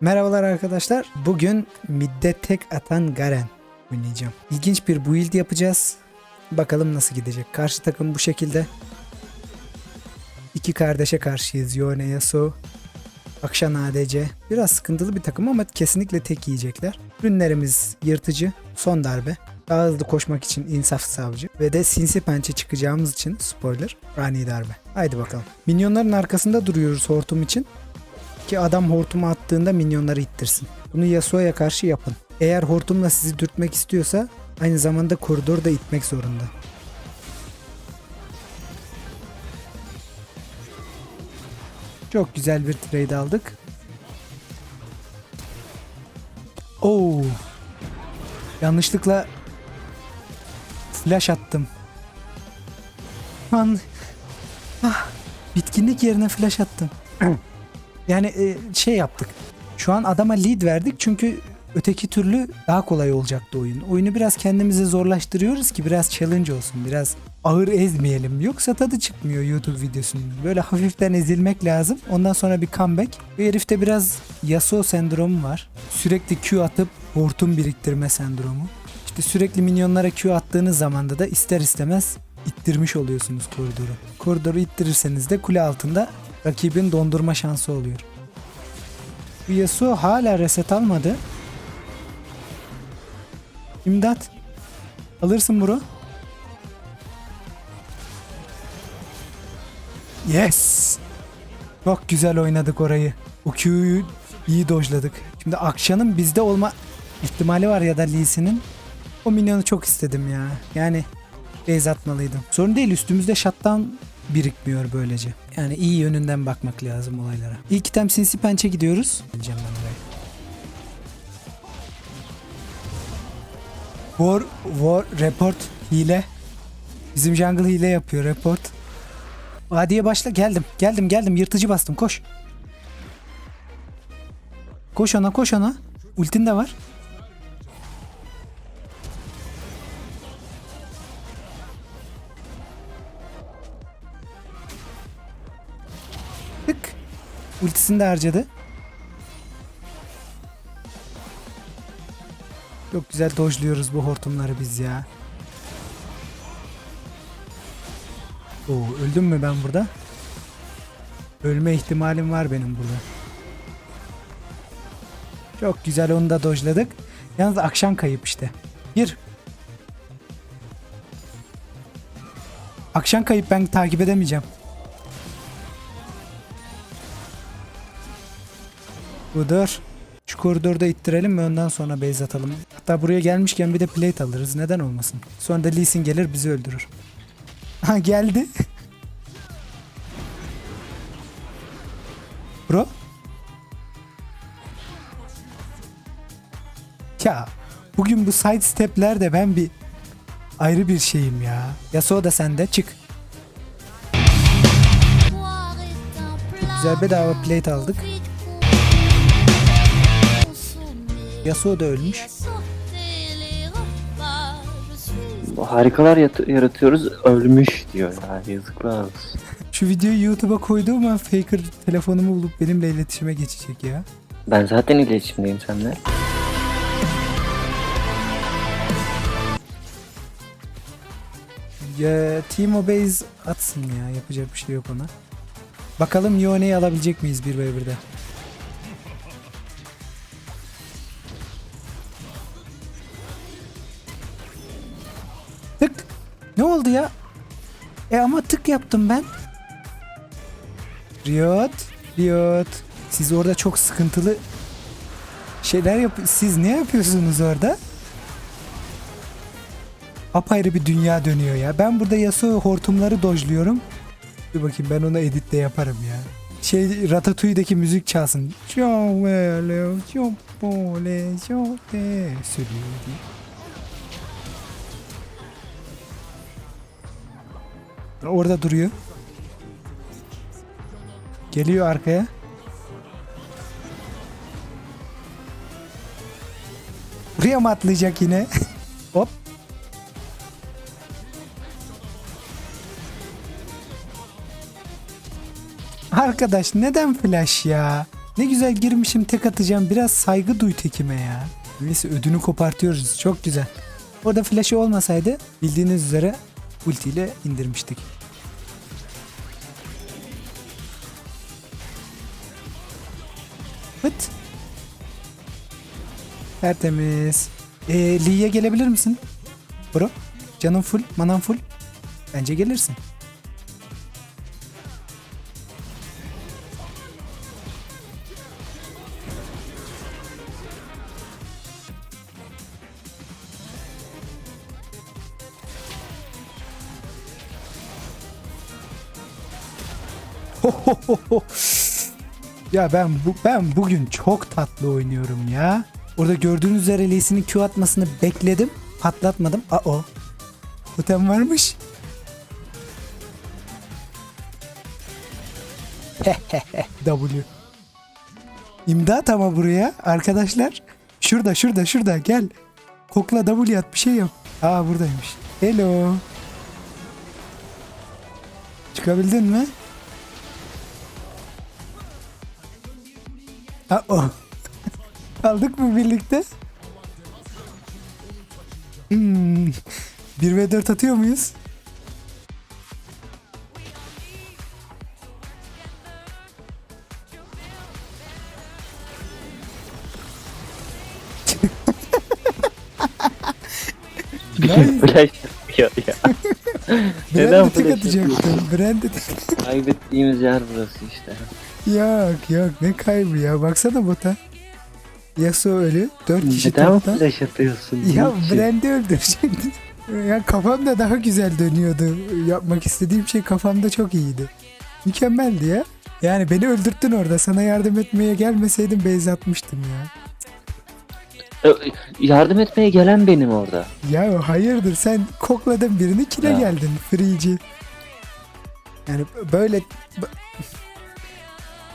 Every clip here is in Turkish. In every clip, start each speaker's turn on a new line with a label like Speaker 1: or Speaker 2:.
Speaker 1: Merhabalar arkadaşlar. Bugün midde tek atan Garen oynayacağım. İlginç bir build yapacağız. Bakalım nasıl gidecek. Karşı takım bu şekilde. İki kardeşe karşıyız. Yone Yasuo. Akşan ADC. Biraz sıkıntılı bir takım ama kesinlikle tek yiyecekler. Ürünlerimiz yırtıcı. Son darbe. Daha hızlı koşmak için insaf savcı. Ve de sinsi pençe çıkacağımız için spoiler. Ani darbe. Haydi bakalım. Minyonların arkasında duruyoruz hortum için ki adam hortumu attığında minyonları ittirsin. Bunu Yasuo'ya karşı yapın. Eğer hortumla sizi dürtmek istiyorsa aynı zamanda koridoru da itmek zorunda. Çok güzel bir trade aldık. Oo. Yanlışlıkla flash attım. Lan ah, bitkinlik yerine flash attım. Yani e, şey yaptık. Şu an adama lead verdik çünkü öteki türlü daha kolay olacaktı oyun. Oyunu biraz kendimize zorlaştırıyoruz ki biraz challenge olsun. Biraz ağır ezmeyelim. Yoksa tadı çıkmıyor YouTube videosunun. Böyle hafiften ezilmek lazım. Ondan sonra bir comeback. Bu herifte biraz Yasuo sendromu var. Sürekli Q atıp hortum biriktirme sendromu. İşte sürekli minyonlara Q attığınız zamanda da ister istemez ittirmiş oluyorsunuz koridoru. Koridoru ittirirseniz de kule altında rakibin dondurma şansı oluyor. Yasuo hala reset almadı. İmdat. Alırsın bro. Yes. Çok güzel oynadık orayı. O Q'yu iyi dojladık. Şimdi Akşan'ın bizde olma ihtimali var ya da Lee'sinin. O minyonu çok istedim ya. Yani base atmalıydım. Sorun değil üstümüzde shutdown birikmiyor böylece. Yani iyi yönünden bakmak lazım olaylara. İlk item sinsi pençe gidiyoruz. Geleceğim ben. War, war, report, hile. Bizim jungle hile yapıyor, report. Vadiye başla, geldim, geldim, geldim. Yırtıcı bastım, koş. Koş ona, koş ona. Ultin de var. Ultisini de harcadı. Çok güzel dojluyoruz bu hortumları biz ya. Oo, öldüm mü ben burada? Ölme ihtimalim var benim burada. Çok güzel onu da dojladık. Yalnız akşam kayıp işte. Gir. Akşam kayıp ben takip edemeyeceğim. Budur. Şu koridorda ittirelim mi ondan sonra base atalım. Hatta buraya gelmişken bir de plate alırız. Neden olmasın? Sonra da Lee Sin gelir bizi öldürür. Ha geldi. Bro. Ya bugün bu side step'ler de ben bir ayrı bir şeyim ya. Yasuo da sende çık. Güzel bedava plate aldık. Yasuo da ölmüş.
Speaker 2: Harikalar yat- yaratıyoruz ölmüş diyor ya yazıklar olsun.
Speaker 1: Şu videoyu YouTube'a koyduğum an Faker telefonumu bulup benimle iletişime geçecek ya.
Speaker 2: Ben zaten iletişimdeyim seninle.
Speaker 1: Ya Timo Base atsın ya yapacak bir şey yok ona. Bakalım Yone'yi alabilecek miyiz 1v1'de? Ne oldu ya? E ama tık yaptım ben. Riot, Riot. Siz orada çok sıkıntılı şeyler yap. Siz ne yapıyorsunuz orada? apayrı bir dünya dönüyor ya. Ben burada Yasuo hortumları dojluyorum. Dur bakayım ben ona editte yaparım ya. Şey Ratatouille'deki müzik çalsın. Çok böyle, çok böyle, çok de. Orada duruyor. Geliyor arkaya. Buraya mı atlayacak yine? Hop. Arkadaş neden flash ya? Ne güzel girmişim tek atacağım. Biraz saygı duy tekime ya. Neyse ödünü kopartıyoruz. Çok güzel. Orada flash'ı olmasaydı bildiğiniz üzere ultiyle indirmiştik. Hıt. Tertemiz. Ee, Lee'ye gelebilir misin? Bro. Canın full, manan full. Bence gelirsin. Ya ben bu ben bugün çok tatlı oynuyorum ya. Orada gördüğünüz üzere Lee'sinin Q atmasını bekledim. Patlatmadım. Aa o. Totem varmış. W. İmdat ama buraya arkadaşlar. Şurada şurada şurada gel. Kokla W at bir şey yap. Aa buradaymış. Hello. Çıkabildin mi? O. Aldık mı birlikte? Hmm. 1 ve 4 atıyor muyuz? Nice.
Speaker 2: Flash ya. Neden
Speaker 1: Brand'e
Speaker 2: flash
Speaker 1: atacaktım. Brand'e tek.
Speaker 2: Kaybettiğimiz yer burası işte.
Speaker 1: Yok yok ne kaybı ya. Baksana bota. Yasuo ölü. 4 kişi
Speaker 2: Neden
Speaker 1: topta.
Speaker 2: flash atıyorsun?
Speaker 1: Ya
Speaker 2: Niçin?
Speaker 1: Brand'i öldürecektin. ya kafamda daha güzel dönüyordu. Yapmak istediğim şey kafamda çok iyiydi. Mükemmeldi ya. Yani beni öldürttün orada. Sana yardım etmeye gelmeseydim base atmıştım ya.
Speaker 2: Ö- Yardım etmeye gelen benim orada.
Speaker 1: Ya hayırdır sen kokladın birini kile
Speaker 2: Ya.
Speaker 1: geldin. Free'ci. Yani böyle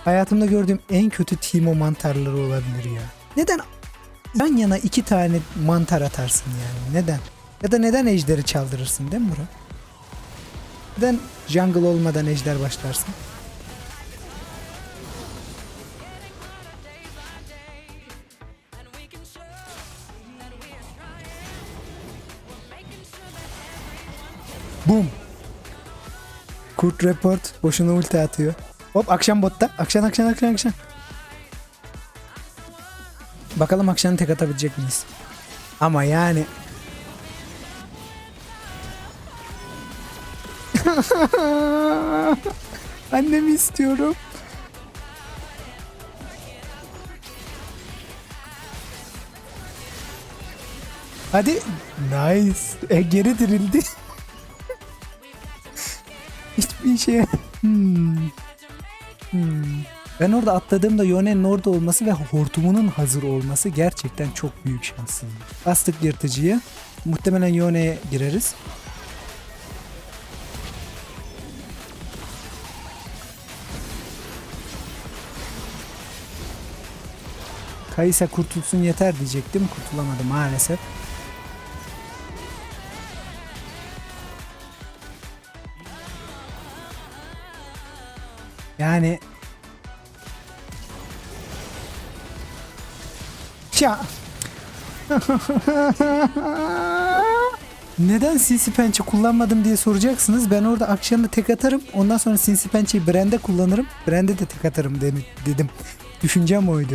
Speaker 1: hayatımda gördüğüm en kötü Timo mantarları olabilir ya. Neden yan yana iki tane mantar atarsın yani? Neden? Ya da neden ejderi çaldırırsın değil mi bro? Neden jungle olmadan ejder başlarsın? Boom. Kurt report boşuna ulti atıyor. Hop akşam botta. Akşam akşam akşam akşam. Bakalım akşam tek atabilecek miyiz? Ama yani Annemi istiyorum. Hadi. Nice. E, geri dirildi. Hiçbir şey. Hmm. Hmm. Ben orada atladığımda Yone'nin orada olması ve hortumunun hazır olması gerçekten çok büyük şansım. Bastık yırtıcıyı. Muhtemelen Yone'ye gireriz. Kaysa kurtulsun yeter diyecektim. Kurtulamadı maalesef. Yani Ya. Neden sinsi pençe kullanmadım diye soracaksınız. Ben orada akşamda tek atarım. Ondan sonra sinsi pençeyi brand'e kullanırım. Brand'e de tek atarım dedi- dedim. Düşüncem oydu.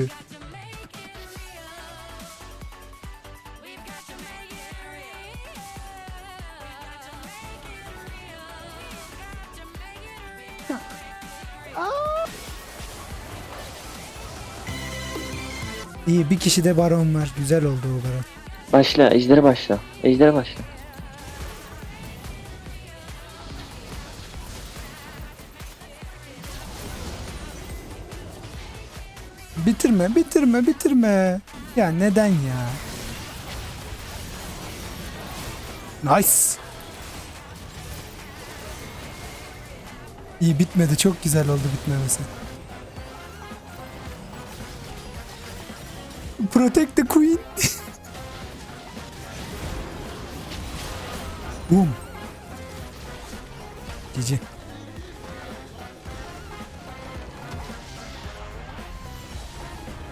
Speaker 1: İyi bir kişi de baron var. Güzel oldu o baron.
Speaker 2: Başla, ejdere başla. Ejdere başla.
Speaker 1: Bitirme, bitirme, bitirme. Ya neden ya? Nice. İyi bitmedi. Çok güzel oldu bitmemesi. Protect the queen. Boom. Gece.